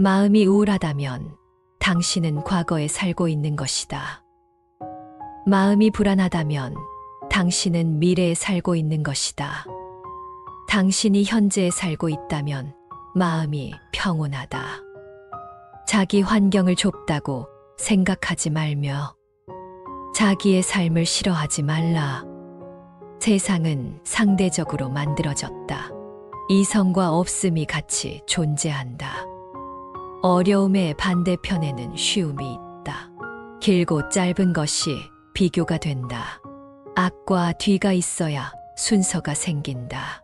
마음이 우울하다면 당신은 과거에 살고 있는 것이다. 마음이 불안하다면 당신은 미래에 살고 있는 것이다. 당신이 현재에 살고 있다면 마음이 평온하다. 자기 환경을 좁다고 생각하지 말며 자기의 삶을 싫어하지 말라. 세상은 상대적으로 만들어졌다. 이성과 없음이 같이 존재한다. 어려움의 반대편에는 쉬움이 있다. 길고 짧은 것이 비교가 된다. 앞과 뒤가 있어야 순서가 생긴다.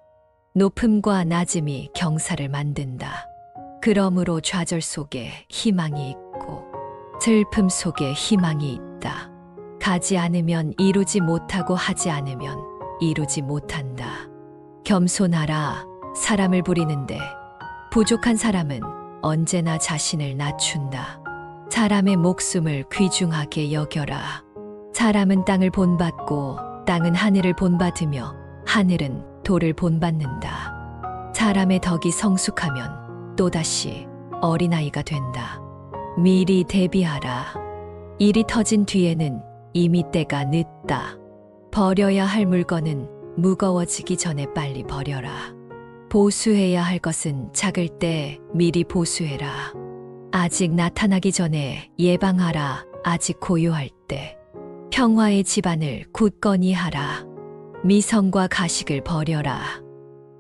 높음과 낮음이 경사를 만든다. 그러므로 좌절 속에 희망이 있고 슬픔 속에 희망이 있다. 가지 않으면 이루지 못하고 하지 않으면 이루지 못한다. 겸손하라. 사람을 부리는데 부족한 사람은 언제나 자신을 낮춘다. 사람의 목숨을 귀중하게 여겨라. 사람은 땅을 본받고 땅은 하늘을 본받으며 하늘은 돌을 본받는다. 사람의 덕이 성숙하면 또다시 어린아이가 된다. 미리 대비하라. 일이 터진 뒤에는 이미 때가 늦다. 버려야 할 물건은 무거워지기 전에 빨리 버려라. 보수해야 할 것은 작을 때 미리 보수해라. 아직 나타나기 전에 예방하라. 아직 고요할 때. 평화의 집안을 굳건히 하라. 미성과 가식을 버려라.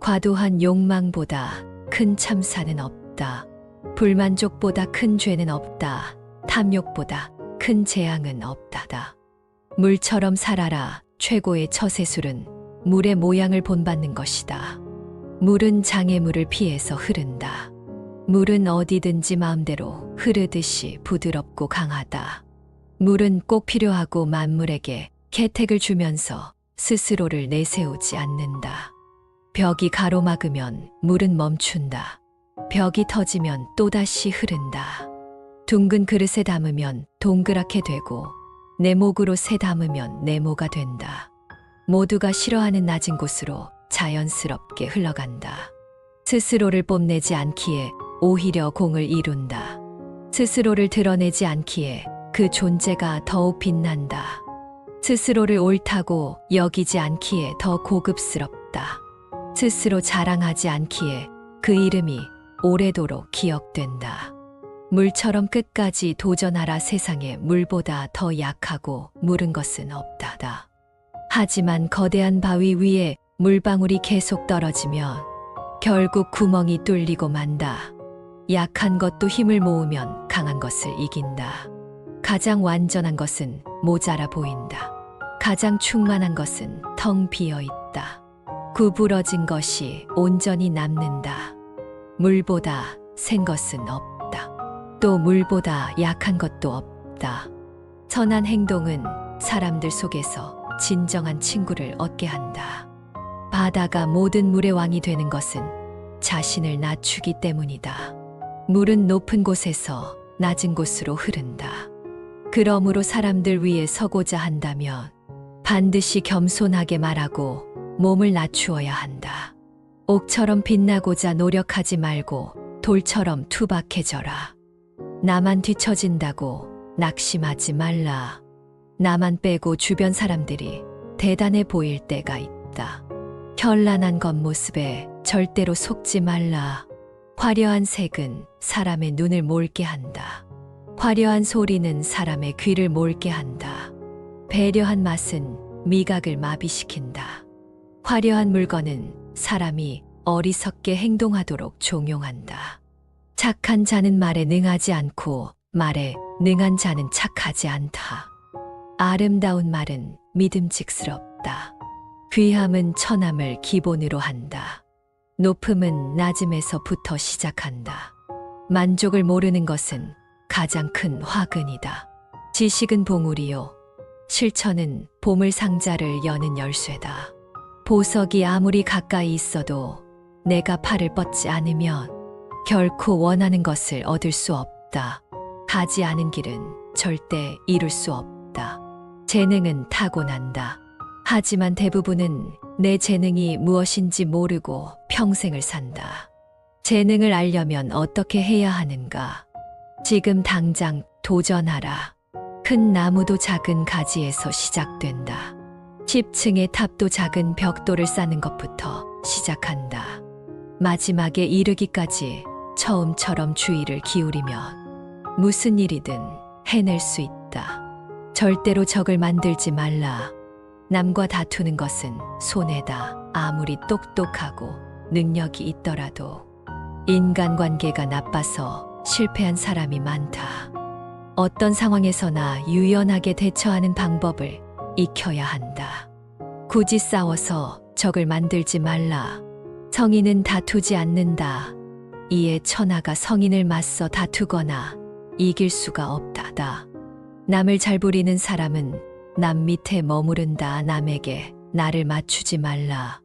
과도한 욕망보다 큰 참사는 없다. 불만족보다 큰 죄는 없다. 탐욕보다 큰 재앙은 없다다. 물처럼 살아라. 최고의 처세술은 물의 모양을 본받는 것이다. 물은 장애물을 피해서 흐른다. 물은 어디든지 마음대로 흐르듯이 부드럽고 강하다. 물은 꼭 필요하고 만물에게 혜택을 주면서 스스로를 내세우지 않는다. 벽이 가로막으면 물은 멈춘다. 벽이 터지면 또다시 흐른다. 둥근 그릇에 담으면 동그랗게 되고 네모으로 새 담으면 네모가 된다. 모두가 싫어하는 낮은 곳으로 자연스럽게 흘러간다. 스스로를 뽐내지 않기에 오히려 공을 이룬다. 스스로를 드러내지 않기에 그 존재가 더욱 빛난다. 스스로를 옳다고 여기지 않기에 더 고급스럽다. 스스로 자랑하지 않기에 그 이름이 오래도록 기억된다. 물처럼 끝까지 도전하라 세상에 물보다 더 약하고 물은 것은 없다다. 하지만 거대한 바위 위에 물방울이 계속 떨어지면 결국 구멍이 뚫리고 만다. 약한 것도 힘을 모으면 강한 것을 이긴다. 가장 완전한 것은 모자라 보인다. 가장 충만한 것은 텅 비어 있다. 구부러진 것이 온전히 남는다. 물보다 센 것은 없다. 또 물보다 약한 것도 없다. 선한 행동은 사람들 속에서 진정한 친구를 얻게 한다. 바다가 모든 물의 왕이 되는 것은 자신을 낮추기 때문이다. 물은 높은 곳에서 낮은 곳으로 흐른다. 그러므로 사람들 위에 서고자 한다면 반드시 겸손하게 말하고 몸을 낮추어야 한다. 옥처럼 빛나고자 노력하지 말고 돌처럼 투박해져라. 나만 뒤처진다고 낙심하지 말라. 나만 빼고 주변 사람들이 대단해 보일 때가 있다. 현란한 겉모습에 절대로 속지 말라. 화려한 색은 사람의 눈을 몰게 한다. 화려한 소리는 사람의 귀를 몰게 한다. 배려한 맛은 미각을 마비시킨다. 화려한 물건은 사람이 어리석게 행동하도록 종용한다. 착한 자는 말에 능하지 않고 말에 능한 자는 착하지 않다. 아름다운 말은 믿음직스럽다. 귀함은 천함을 기본으로 한다. 높음은 낮음에서부터 시작한다. 만족을 모르는 것은 가장 큰 화근이다. 지식은 봉우리요. 실천은 보물 상자를 여는 열쇠다. 보석이 아무리 가까이 있어도 내가 팔을 뻗지 않으면 결코 원하는 것을 얻을 수 없다. 가지 않은 길은 절대 이룰 수 없다. 재능은 타고난다. 하지만 대부분은 내 재능이 무엇인지 모르고 평생을 산다. 재능을 알려면 어떻게 해야 하는가? 지금 당장 도전하라. 큰 나무도 작은 가지에서 시작된다. 10층의 탑도 작은 벽돌을 쌓는 것부터 시작한다. 마지막에 이르기까지 처음처럼 주의를 기울이면 무슨 일이든 해낼 수 있다. 절대로 적을 만들지 말라. 남과 다투는 것은 손해다. 아무리 똑똑하고 능력이 있더라도 인간관계가 나빠서 실패한 사람이 많다. 어떤 상황에서나 유연하게 대처하는 방법을 익혀야 한다. 굳이 싸워서 적을 만들지 말라. 성인은 다투지 않는다. 이에 천하가 성인을 맞서 다투거나 이길 수가 없다다. 남을 잘 부리는 사람은 남 밑에 머무른다. 남에게 나를 맞추지 말라.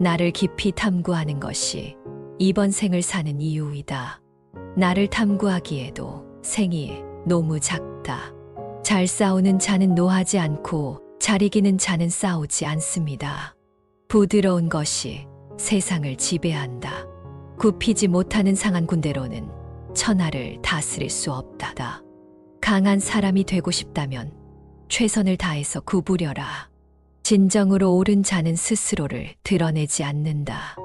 나를 깊이 탐구하는 것이 이번 생을 사는 이유이다. 나를 탐구하기에도 생이 너무 작다. 잘 싸우는 자는 노하지 않고 잘 이기는 자는 싸우지 않습니다. 부드러운 것이 세상을 지배한다. 굽히지 못하는 상한 군대로는 천하를 다스릴 수 없다다. 강한 사람이 되고 싶다면 최선을 다해서 구부려라. 진정으로 옳은 자는 스스로를 드러내지 않는다.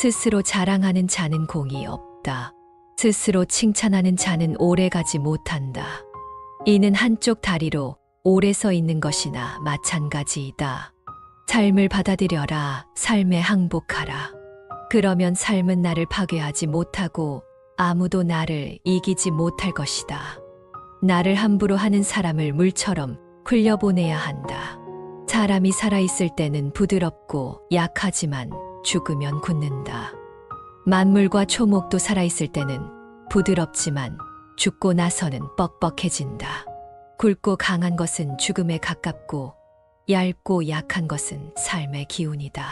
스스로 자랑하는 자는 공이 없다. 스스로 칭찬하는 자는 오래 가지 못한다. 이는 한쪽 다리로 오래 서 있는 것이나 마찬가지이다. 삶을 받아들여라. 삶에 항복하라. 그러면 삶은 나를 파괴하지 못하고 아무도 나를 이기지 못할 것이다. 나를 함부로 하는 사람을 물처럼 흘려보내야 한다. 사람이 살아있을 때는 부드럽고 약하지만 죽으면 굳는다. 만물과 초목도 살아있을 때는 부드럽지만 죽고 나서는 뻑뻑해진다. 굵고 강한 것은 죽음에 가깝고 얇고 약한 것은 삶의 기운이다.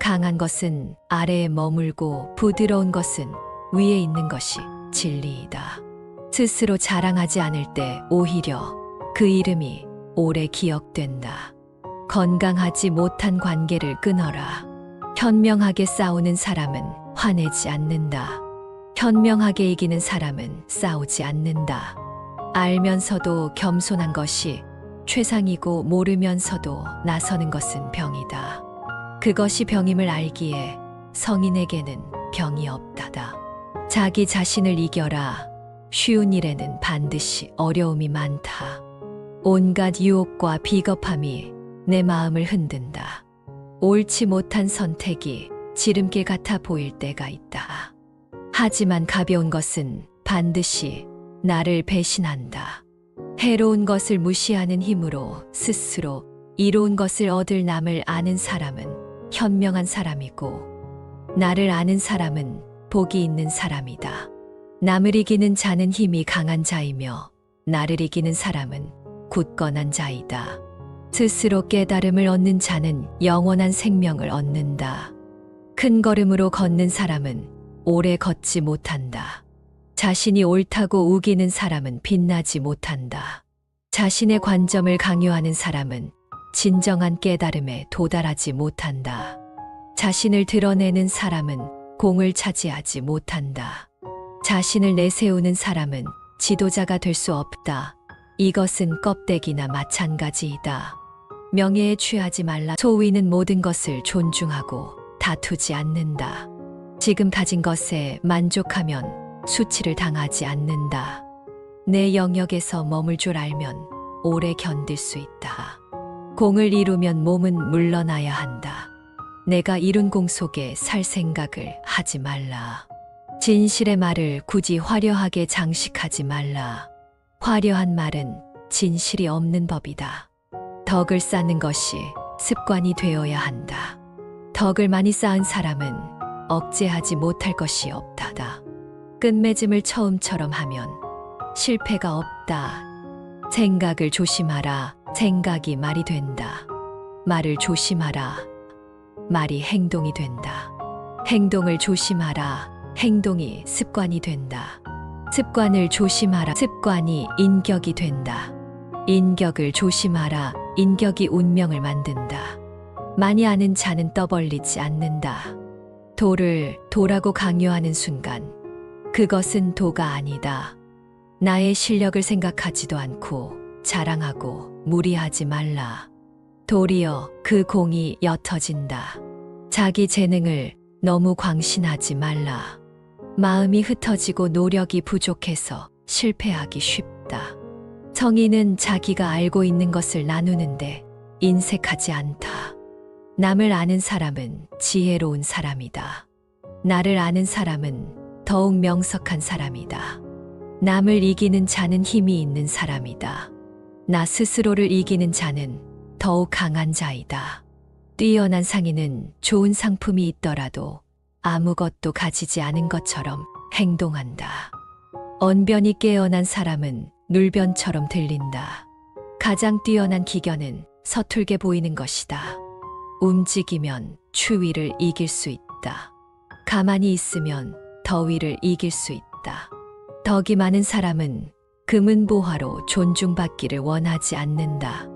강한 것은 아래에 머물고 부드러운 것은 위에 있는 것이 진리이다. 스스로 자랑하지 않을 때 오히려 그 이름이 오래 기억된다. 건강하지 못한 관계를 끊어라. 현명하게 싸우는 사람은 화내지 않는다. 현명하게 이기는 사람은 싸우지 않는다. 알면서도 겸손한 것이 최상이고 모르면서도 나서는 것은 병이다. 그것이 병임을 알기에 성인에게는 병이 없다다. 자기 자신을 이겨라. 쉬운 일에는 반드시 어려움이 많다. 온갖 유혹과 비겁함이 내 마음을 흔든다. 옳지 못한 선택이 지름길 같아 보일 때가 있다. 하지만 가벼운 것은 반드시 나를 배신한다. 해로운 것을 무시하는 힘으로 스스로 이로운 것을 얻을 남을 아는 사람은 현명한 사람이고, 나를 아는 사람은 복이 있는 사람이다. 남을 이기는 자는 힘이 강한 자이며, 나를 이기는 사람은 굳건한 자이다. 스스로 깨달음을 얻는 자는 영원한 생명을 얻는다. 큰 걸음으로 걷는 사람은 오래 걷지 못한다. 자신이 옳다고 우기는 사람은 빛나지 못한다. 자신의 관점을 강요하는 사람은 진정한 깨달음에 도달하지 못한다. 자신을 드러내는 사람은 공을 차지하지 못한다. 자신을 내세우는 사람은 지도자가 될 수 없다. 이것은 껍데기나 마찬가지이다. 명예에 취하지 말라. 소위는 모든 것을 존중하고 다투지 않는다. 지금 가진 것에 만족하면 수치를 당하지 않는다. 내 영역에서 머물 줄 알면 오래 견딜 수 있다. 공을 이루면 몸은 물러나야 한다. 내가 이룬 공 속에 살 생각을 하지 말라. 진실의 말을 굳이 화려하게 장식하지 말라. 화려한 말은 진실이 없는 법이다. 덕을 쌓는 것이 습관이 되어야 한다. 덕을 많이 쌓은 사람은 억제하지 못할 것이 없다다. 끝맺음을 처음처럼 하면 실패가 없다. 생각을 조심하라. 생각이 말이 된다. 말을 조심하라. 말이 행동이 된다. 행동을 조심하라. 행동이 습관이 된다. 습관을 조심하라. 습관이 인격이 된다. 인격을 조심하라. 인격이 운명을 만든다. 많이 아는 자는 떠벌리지 않는다. 도를 도라고 강요하는 순간 그것은 도가 아니다. 나의 실력을 생각하지도 않고 자랑하고 무리하지 말라. 도리어 그 공이 옅어진다. 자기 재능을 너무 광신하지 말라. 마음이 흩어지고 노력이 부족해서 실패하기 쉽다. 성인은 자기가 알고 있는 것을 나누는데 인색하지 않다. 남을 아는 사람은 지혜로운 사람이다. 나를 아는 사람은 더욱 명석한 사람이다. 남을 이기는 자는 힘이 있는 사람이다. 나 스스로를 이기는 자는 더욱 강한 자이다. 뛰어난 상인은 좋은 상품이 있더라도 아무것도 가지지 않은 것처럼 행동한다. 언변이 깨어난 사람은 눌변처럼 들린다. 가장 뛰어난 기견은 서툴게 보이는 것이다. 움직이면 추위를 이길 수 있다. 가만히 있으면 더위를 이길 수 있다. 덕이 많은 사람은 금은보화로 존중받기를 원하지 않는다.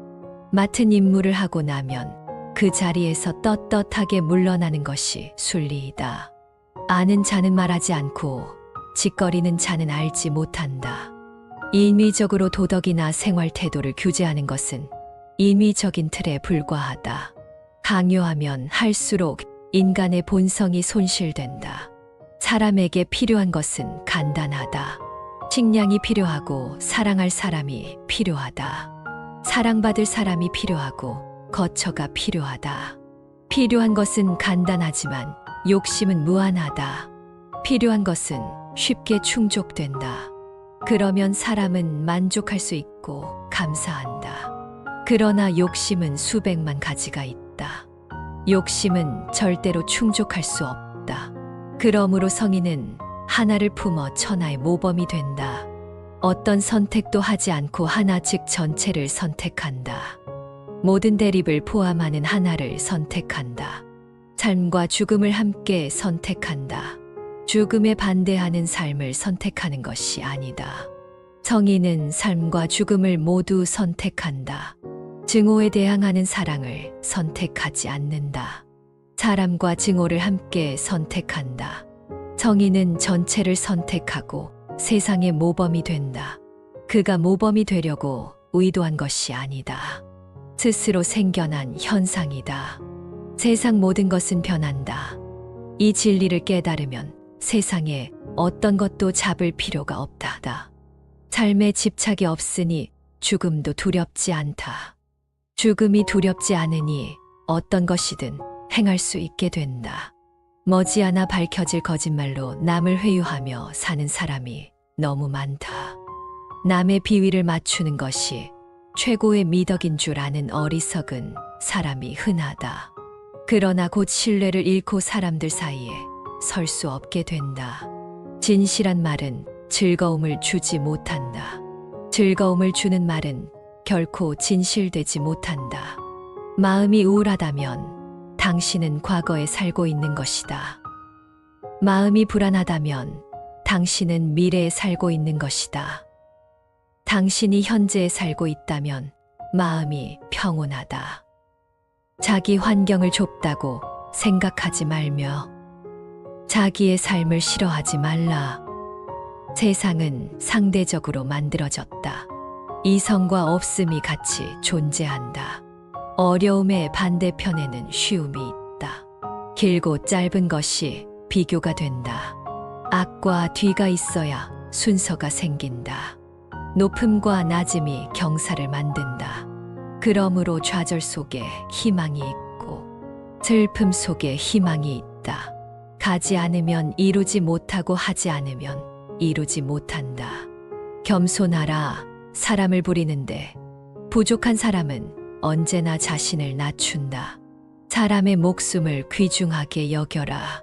맡은 임무를 하고 나면 그 자리에서 떳떳하게 물러나는 것이 순리이다. 아는 자는 말하지 않고 짓거리는 자는 알지 못한다. 인위적으로 도덕이나 생활 태도를 규제하는 것은 인위적인 틀에 불과하다. 강요하면 할수록 인간의 본성이 손실된다. 사람에게 필요한 것은 간단하다. 식량이 필요하고 사랑할 사람이 필요하다. 사랑받을 사람이 필요하고 거처가 필요하다. 필요한 것은 간단하지만 욕심은 무한하다. 필요한 것은 쉽게 충족된다. 그러면 사람은 만족할 수 있고 감사한다. 그러나 욕심은 수백만 가지가 있다. 욕심은 절대로 충족할 수 없다. 그러므로 성인은 하나를 품어 천하의 모범이 된다. 어떤 선택도 하지 않고 하나 즉 전체를 선택한다. 모든 대립을 포함하는 하나를 선택한다. 삶과 죽음을 함께 선택한다. 죽음에 반대하는 삶을 선택하는 것이 아니다. 성인은 삶과 죽음을 모두 선택한다. 증오에 대항하는 사랑을 선택하지 않는다. 사람과 증오를 함께 선택한다. 성인은 전체를 선택하고 세상의 모범이 된다. 그가 모범이 되려고 의도한 것이 아니다. 스스로 생겨난 현상이다. 세상 모든 것은 변한다. 이 진리를 깨달으면 세상에 어떤 것도 잡을 필요가 없다. 삶에 집착이 없으니 죽음도 두렵지 않다. 죽음이 두렵지 않으니 어떤 것이든 행할 수 있게 된다. 머지않아 밝혀질 거짓말로 남을 회유하며 사는 사람이 너무 많다. 남의 비위를 맞추는 것이 최고의 미덕인 줄 아는 어리석은 사람이 흔하다. 그러나 곧 신뢰를 잃고 사람들 사이에 설 수 없게 된다. 진실한 말은 즐거움을 주지 못한다. 즐거움을 주는 말은 결코 진실되지 못한다. 마음이 우울하다면 당신은 과거에 살고 있는 것이다. 마음이 불안하다면 당신은 미래에 살고 있는 것이다. 당신이 현재에 살고 있다면 마음이 평온하다. 자기 환경을 좁다고 생각하지 말며 자기의 삶을 싫어하지 말라. 세상은 상대적으로 만들어졌다. 이성과 없음이 같이 존재한다. 어려움의 반대편에는 쉬움이 있다. 길고 짧은 것이 비교가 된다. 앞과 뒤가 있어야 순서가 생긴다. 높음과 낮음이 경사를 만든다. 그러므로 좌절 속에 희망이 있고 슬픔 속에 희망이 있다. 가지 않으면 이루지 못하고 하지 않으면 이루지 못한다. 겸손하라 사람을 부리는데 부족한 사람은 언제나 자신을 낮춘다. 사람의 목숨을 귀중하게 여겨라.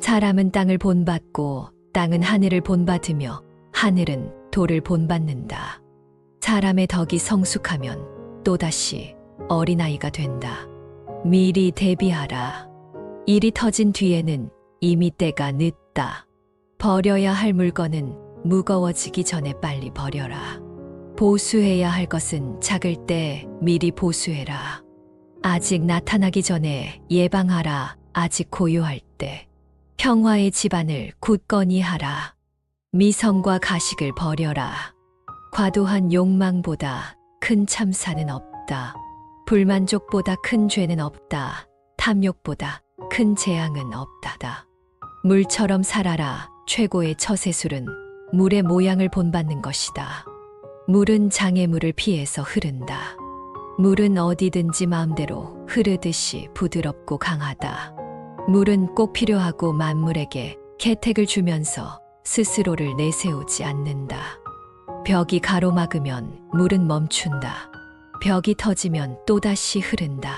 사람은 땅을 본받고 땅은 하늘을 본받으며 하늘은 돌을 본받는다. 사람의 덕이 성숙하면 또다시 어린아이가 된다. 미리 대비하라. 일이 터진 뒤에는 이미 때가 늦다. 버려야 할 물건은 무거워지기 전에 빨리 버려라. 보수해야 할 것은 작을 때 미리 보수해라. 아직 나타나기 전에 예방하라. 아직 고요할 때. 평화의 집안을 굳건히 하라. 미성과 가식을 버려라. 과도한 욕망보다 큰 참사는 없다. 불만족보다 큰 죄는 없다. 탐욕보다 큰 재앙은 없다다. 물처럼 살아라. 최고의 처세술은 물의 모양을 본받는 것이다. 물은 장애물을 피해서 흐른다. 물은 어디든지 마음대로 흐르듯이 부드럽고 강하다. 물은 꼭 필요하고 만물에게 혜택을 주면서 스스로를 내세우지 않는다. 벽이 가로막으면 물은 멈춘다. 벽이 터지면 또다시 흐른다.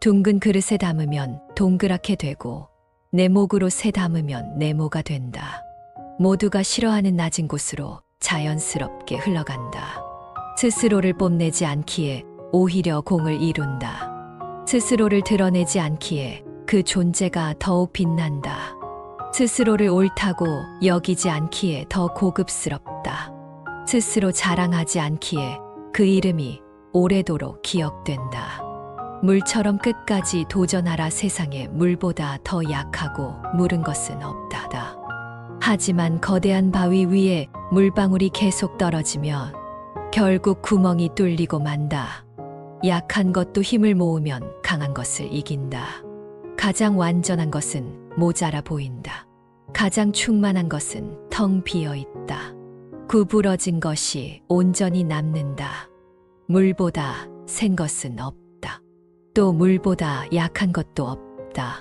둥근 그릇에 담으면 동그랗게 되고 네목으로 새 담으면 네모가 된다. 모두가 싫어하는 낮은 곳으로 자연스럽게 흘러간다. 스스로를 뽐내지 않기에 오히려 공을 이룬다. 스스로를 드러내지 않기에 그 존재가 더욱 빛난다. 스스로를 옳다고 여기지 않기에 더 고급스럽다. 스스로 자랑하지 않기에 그 이름이 오래도록 기억된다. 물처럼 끝까지 도전하라 세상에 물보다 더 약하고 물은 것은 없다다. 하지만 거대한 바위 위에 물방울이 계속 떨어지면 결국 구멍이 뚫리고 만다. 약한 것도 힘을 모으면 강한 것을 이긴다. 가장 완전한 것은 모자라 보인다. 가장 충만한 것은 텅 비어 있다. 구부러진 것이 온전히 남는다. 물보다 센 것은 없다. 또 물보다 약한 것도 없다.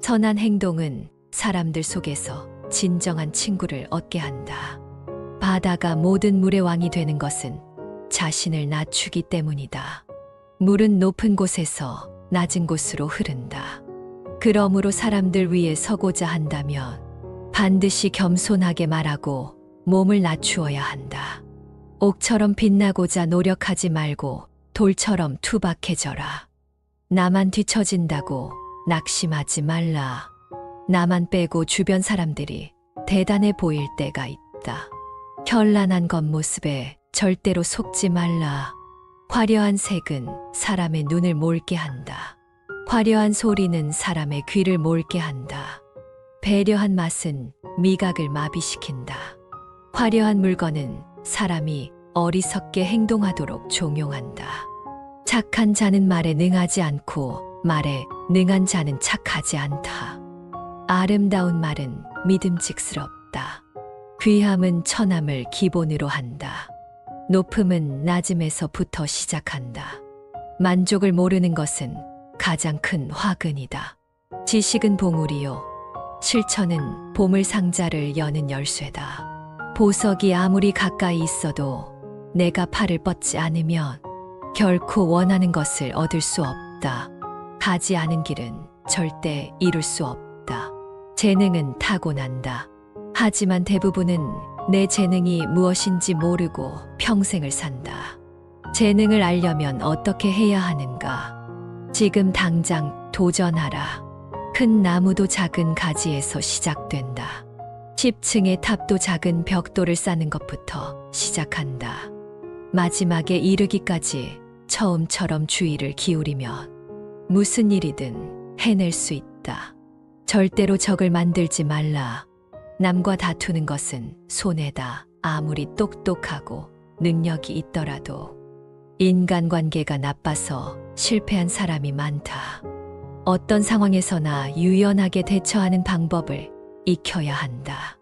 선한 행동은 사람들 속에서 진정한 친구를 얻게 한다. 바다가 모든 물의 왕이 되는 것은 자신을 낮추기 때문이다. 물은 높은 곳에서 낮은 곳으로 흐른다. 그러므로 사람들 위에 서고자 한다면 반드시 겸손하게 말하고 몸을 낮추어야 한다. 옥처럼 빛나고자 노력하지 말고 돌처럼 투박해져라. 나만 뒤처진다고 낙심하지 말라. 나만 빼고 주변 사람들이 대단해 보일 때가 있다. 현란한 겉모습에 절대로 속지 말라. 화려한 색은 사람의 눈을 몰게 한다. 화려한 소리는 사람의 귀를 몰게 한다. 배려한 맛은 미각을 마비시킨다. 화려한 물건은 사람이 어리석게 행동하도록 종용한다. 착한 자는 말에 능하지 않고 말에 능한 자는 착하지 않다. 아름다운 말은 믿음직스럽다. 귀함은 천함을 기본으로 한다. 높음은 낮음에서부터 시작한다. 만족을 모르는 것은 가장 큰 화근이다. 지식은 봉우리요. 실천은 보물 상자를 여는 열쇠다. 보석이 아무리 가까이 있어도 내가 팔을 뻗지 않으면 결코 원하는 것을 얻을 수 없다. 가지 않은 길은 절대 이룰 수 없다. 재능은 타고난다. 하지만 대부분은 내 재능이 무엇인지 모르고 평생을 산다. 재능을 알려면 어떻게 해야 하는가? 지금 당장 도전하라. 큰 나무도 작은 가지에서 시작된다. 10층의 탑도 작은 벽돌을 쌓는 것부터 시작한다. 마지막에 이르기까지 처음처럼 주의를 기울이면 무슨 일이든 해낼 수 있다. 절대로 적을 만들지 말라. 남과 다투는 것은 손해다. 아무리 똑똑하고 능력이 있더라도 인간관계가 나빠서 실패한 사람이 많다. 어떤 상황에서나 유연하게 대처하는 방법을 익혀야 한다.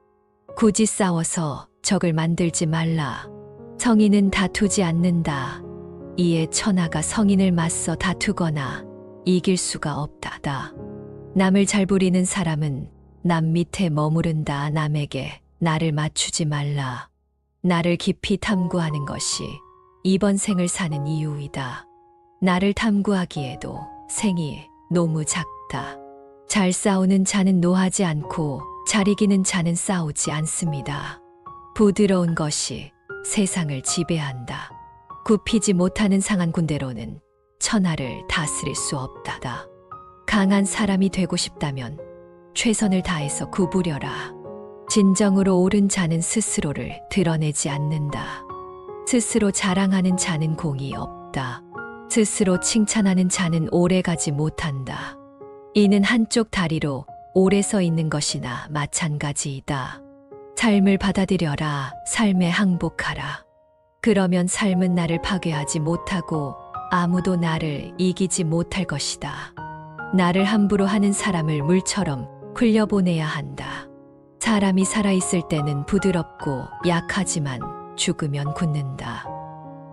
굳이 싸워서 적을 만들지 말라. 성인은 다투지 않는다. 이에 천하가 성인을 맞서 다투거나 이길 수가 없다다. 남을 잘 부리는 사람은 남 밑에 머무른다. 남에게 나를 맞추지 말라. 나를 깊이 탐구하는 것이 이번 생을 사는 이유이다. 나를 탐구하기에도 생이 너무 작다. 잘 싸우는 자는 노하지 않고 잘 이기는 자는 싸우지 않습니다. 부드러운 것이 세상을 지배한다. 굽히지 못하는 상한 군대로는 천하를 다스릴 수 없다다. 강한 사람이 되고 싶다면 최선을 다해서 구부려라. 진정으로 옳은 자는 스스로를 드러내지 않는다. 스스로 자랑하는 자는 공이 없다. 스스로 칭찬하는 자는 오래 가지 못한다. 이는 한쪽 다리로 오래 서 있는 것이나 마찬가지이다. 삶을 받아들여라. 삶에 항복하라. 그러면 삶은 나를 파괴하지 못하고 아무도 나를 이기지 못할 것이다. 나를 함부로 하는 사람을 물처럼 흘려보내야 한다. 사람이 살아있을 때는 부드럽고 약하지만 죽으면 굳는다.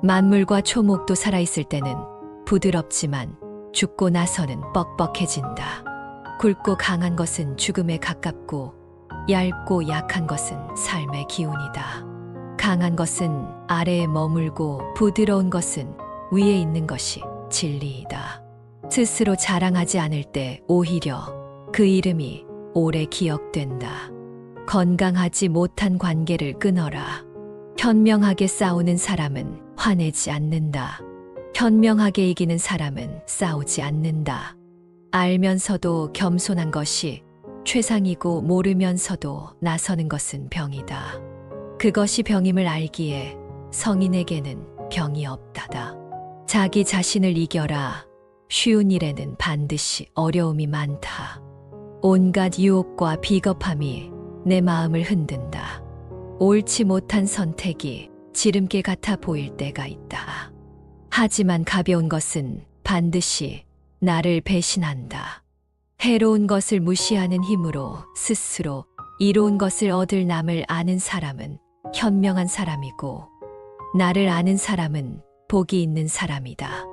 만물과 초목도 살아있을 때는 부드럽지만 죽고 나서는 뻑뻑해진다. 굵고 강한 것은 죽음에 가깝고 얇고 약한 것은 삶의 기운이다. 강한 것은 아래에 머물고 부드러운 것은 위에 있는 것이 진리이다. 스스로 자랑하지 않을 때 오히려 그 이름이 오래 기억된다. 건강하지 못한 관계를 끊어라. 현명하게 싸우는 사람은 화내지 않는다. 현명하게 이기는 사람은 싸우지 않는다. 알면서도 겸손한 것이 최상이고 모르면서도 나서는 것은 병이다. 그것이 병임을 알기에 성인에게는 병이 없다다. 자기 자신을 이겨라. 쉬운 일에는 반드시 어려움이 많다. 온갖 유혹과 비겁함이 내 마음을 흔든다. 옳지 못한 선택이 지름길 같아 보일 때가 있다. 하지만 가벼운 것은 반드시 나를 배신한다. 해로운 것을 무시하는 힘으로 스스로 이로운 것을 얻을 남을 아는 사람은 현명한 사람이고 나를 아는 사람은 복이 있는 사람이다.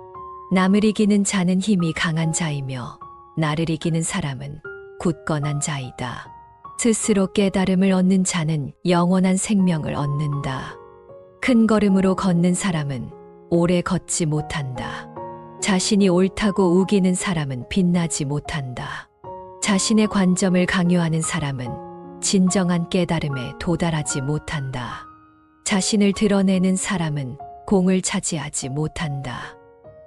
남을 이기는 자는 힘이 강한 자이며 나를 이기는 사람은 굳건한 자이다. 스스로 깨달음을 얻는 자는 영원한 생명을 얻는다. 큰 걸음으로 걷는 사람은 오래 걷지 못한다. 자신이 옳다고 우기는 사람은 빛나지 못한다. 자신의 관점을 강요하는 사람은 진정한 깨달음에 도달하지 못한다. 자신을 드러내는 사람은 공을 차지하지 못한다.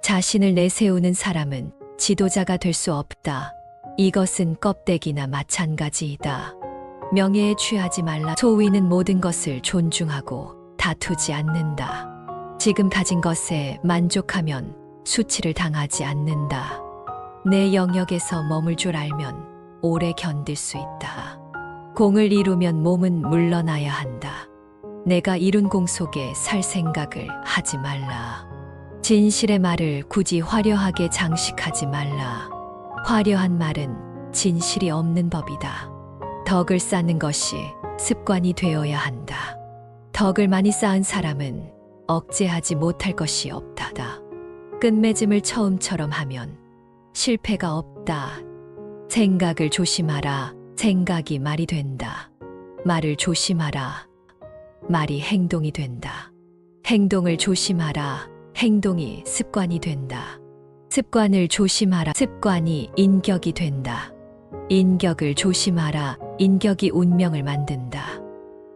자신을 내세우는 사람은 지도자가 될 수 없다. 이것은 껍데기나 마찬가지이다. 명예에 취하지 말라. 소위는 모든 것을 존중하고 다투지 않는다. 지금 가진 것에 만족하면 수치를 당하지 않는다. 내 영역에서 머물 줄 알면 오래 견딜 수 있다. 공을 이루면 몸은 물러나야 한다. 내가 이룬 공 속에 살 생각을 하지 말라. 진실의 말을 굳이 화려하게 장식하지 말라. 화려한 말은 진실이 없는 법이다. 덕을 쌓는 것이 습관이 되어야 한다. 덕을 많이 쌓은 사람은 억제하지 못할 것이 없다다. 끝맺음을 처음처럼 하면 실패가 없다. 생각을 조심하라. 생각이 말이 된다. 말을 조심하라. 말이 행동이 된다. 행동을 조심하라. 행동이 습관이 된다. 습관을 조심하라. 습관이 인격이 된다. 인격을 조심하라. 인격이 운명을 만든다.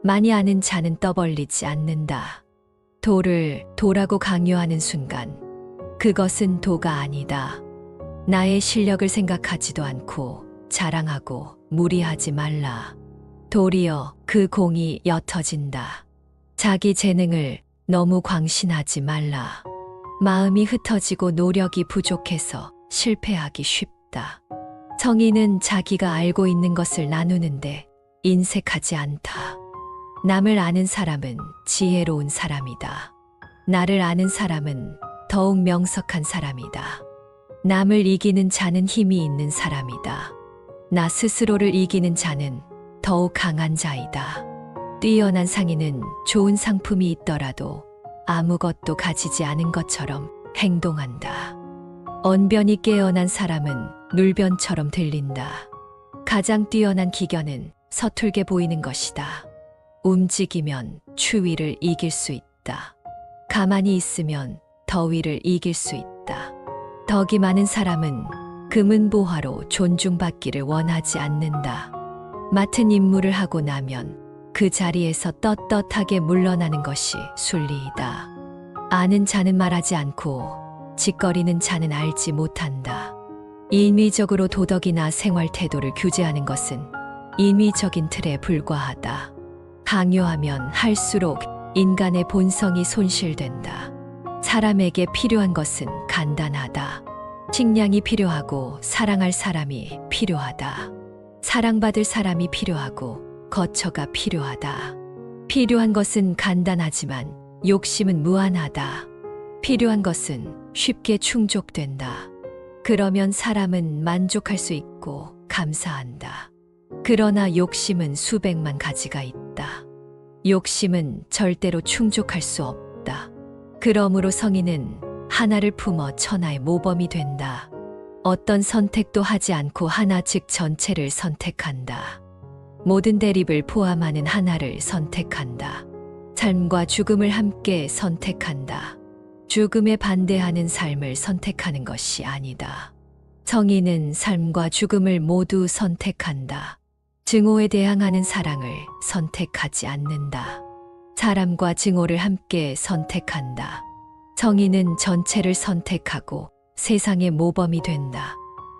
많이 아는 자는 떠벌리지 않는다. 도를 도라고 강요하는 순간 그것은 도가 아니다. 나의 실력을 생각하지도 않고 자랑하고 무리하지 말라. 도리어 그 공이 옅어진다. 자기 재능을 너무 광신하지 말라. 마음이 흩어지고 노력이 부족해서 실패하기 쉽다. 성인은 자기가 알고 있는 것을 나누는데 인색하지 않다. 남을 아는 사람은 지혜로운 사람이다. 나를 아는 사람은 더욱 명석한 사람이다. 남을 이기는 자는 힘이 있는 사람이다. 나 스스로를 이기는 자는 더욱 강한 자이다. 뛰어난 상인은 좋은 상품이 있더라도 아무것도 가지지 않은 것처럼 행동한다. 언변이 깨어난 사람은 눌변처럼 들린다. 가장 뛰어난 기견은 서툴게 보이는 것이다. 움직이면 추위를 이길 수 있다. 가만히 있으면 더위를 이길 수 있다. 덕이 많은 사람은 금은보화로 존중받기를 원하지 않는다. 맡은 임무를 하고 나면 그 자리에서 떳떳하게 물러나는 것이 순리이다. 아는 자는 말하지 않고 짓거리는 자는 알지 못한다. 인위적으로 도덕이나 생활 태도를 규제하는 것은 인위적인 틀에 불과하다. 강요하면 할수록 인간의 본성이 손실된다. 사람에게 필요한 것은 간단하다. 식량이 필요하고 사랑할 사람이 필요하다. 사랑받을 사람이 필요하고 거처가 필요하다. 필요한 것은 간단하지만 욕심은 무한하다. 필요한 것은 쉽게 충족된다. 그러면 사람은 만족할 수 있고 감사한다. 그러나 욕심은 수백만 가지가 있다. 욕심은 절대로 충족할 수 없다. 그러므로 성인은 하나를 품어 천하의 모범이 된다. 어떤 선택도 하지 않고 하나 즉 전체를 선택한다. 모든 대립을 포함하는 하나를 선택한다. 삶과 죽음을 함께 선택한다. 죽음에 반대하는 삶을 선택하는 것이 아니다. 성인은 삶과 죽음을 모두 선택한다. 증오에 대항하는 사랑을 선택하지 않는다. 사람과 증오를 함께 선택한다. 정의는 전체를 선택하고 세상의 모범이 된다.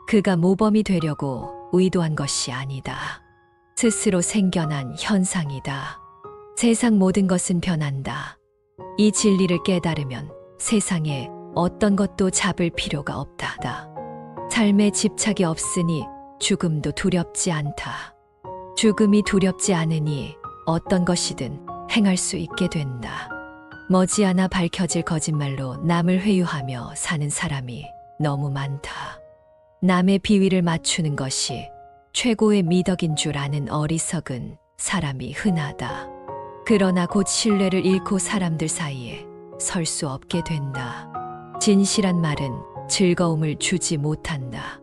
그가 모범이 되려고 의도한 것이 아니다. 스스로 생겨난 현상이다. 세상 모든 것은 변한다. 이 진리를 깨달으면 세상에 어떤 것도 잡을 필요가 없다. 삶에 집착이 없으니 죽음도 두렵지 않다. 죽음이 두렵지 않으니 어떤 것이든 행할 수 있게 된다. 머지않아 밝혀질 거짓말로 남을 회유하며 사는 사람이 너무 많다. 남의 비위를 맞추는 것이 최고의 미덕인 줄 아는 어리석은 사람이 흔하다. 그러나 곧 신뢰를 잃고 사람들 사이에 설 수 없게 된다. 진실한 말은 즐거움을 주지 못한다.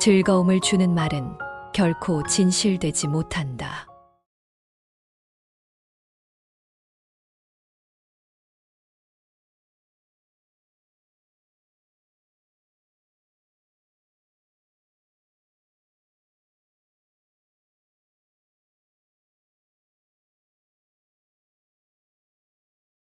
즐거움을 주는 말은 결코 진실되지 못한다.